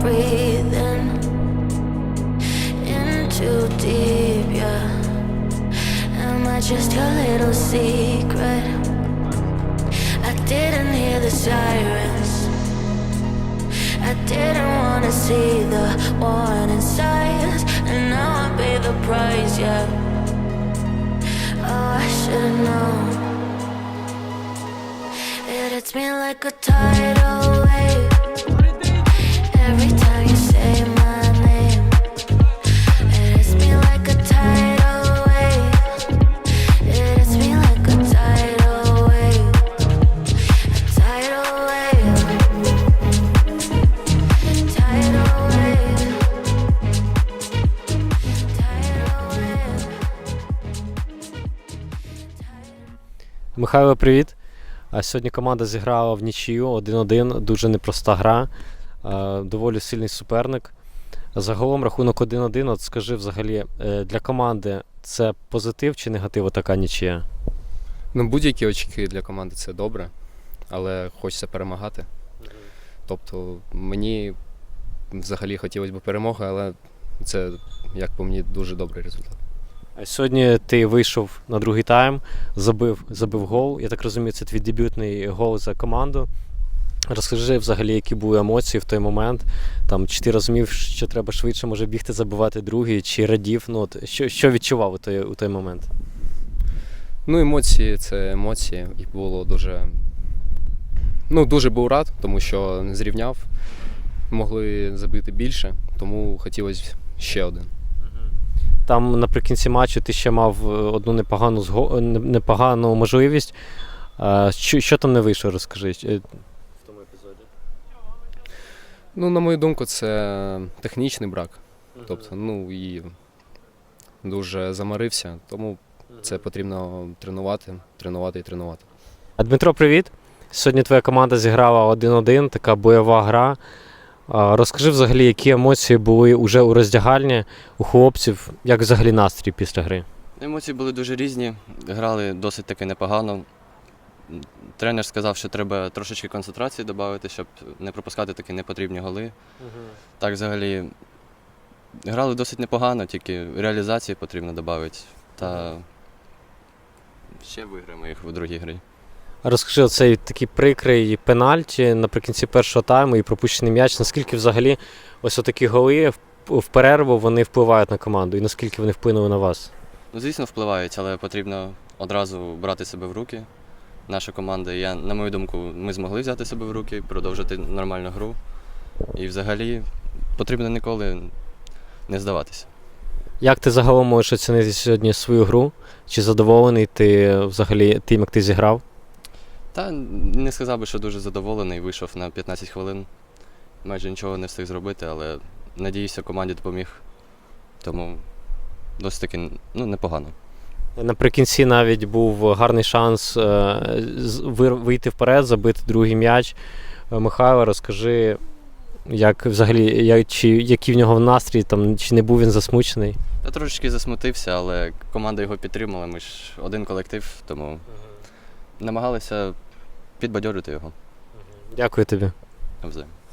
breathing in too deep, yeah. Am I just your little secret? I didn't hear the sirens. I didn't wanna see the warning signs, and now I pay the price, yeah. Oh, I should've known. It hits me like a tidal Михайло, привіт. А Сьогодні команда зіграла в нічию 1-1. Дуже непроста гра, доволі сильний суперник. Загалом рахунок 1-1. От скажи взагалі, е, для команди це позитив чи негатив така нічия? Ну, будь-які очки для команди це добре, але хочеться перемагати. Тобто мені взагалі хотілося б перемоги, але це, як по мені, дуже добрий результат. Сьогодні ти вийшов на другий тайм, забив, забив гол. Я так розумію, це твій дебютний гол за команду. Розкажи взагалі, які були емоції в той момент. Там, чи ти розумів, що треба швидше може бігти, забивати другий, чи радів? Ну, от, що, що відчував у той, у той момент? Ну, емоції це емоції, і було дуже. Ну, дуже був рад, тому що зрівняв. Могли забити більше, тому хотілося ще один. Там наприкінці матчу ти ще мав е, одну непогану, зго... непогану можливість. Е, Що, що там не вийшло, розкажи. Е, В тому епізоді. Ну, на мою думку, це технічний брак. Тобто, ну і дуже замарився, тому це потрібно тренувати, тренувати і тренувати. А Дмитро, привіт. Сьогодні твоя команда зіграла 1-1, така бойова гра. Розкажи взагалі, які емоції були уже у роздягальні у хлопців, як взагалі настрій після гри? Емоції були дуже різні, грали досить таки непогано. Тренер сказав, що треба трошечки концентрації додати, щоб не пропускати такі непотрібні голи. Так, взагалі, грали досить непогано, тільки реалізації потрібно додати. Та ще виграємо їх у другій грі. Розкажи оцей такий прикрий пенальті наприкінці першого тайму і пропущений м'яч. Наскільки взагалі ось отакі голи в перерву вони впливають на команду, і наскільки вони вплинули на вас? Ну, звісно, впливають, але потрібно одразу брати себе в руки. Наша команда, я, на мою думку, ми змогли взяти себе в руки, продовжити нормальну гру. І взагалі потрібно ніколи не здаватися. Як ти загалом можеш оцінити сьогодні свою гру? Чи задоволений ти взагалі тим, як ти зіграв? Та не сказав би, що дуже задоволений, вийшов на 15 хвилин. Майже нічого не встиг зробити, але надіюся, команді допоміг. Тому досить таки ну, непогано. Наприкінці навіть був гарний шанс е, вийти вперед, забити другий м'яч. Е, Михайло, розкажи, як взагалі, як, чи, який в нього настрій, там, чи не був він засмучений? Я трошечки засмутився, але команда його підтримала. Ми ж один колектив, тому намагалися підбадьорити його. Дякую тобі. Навзаєм.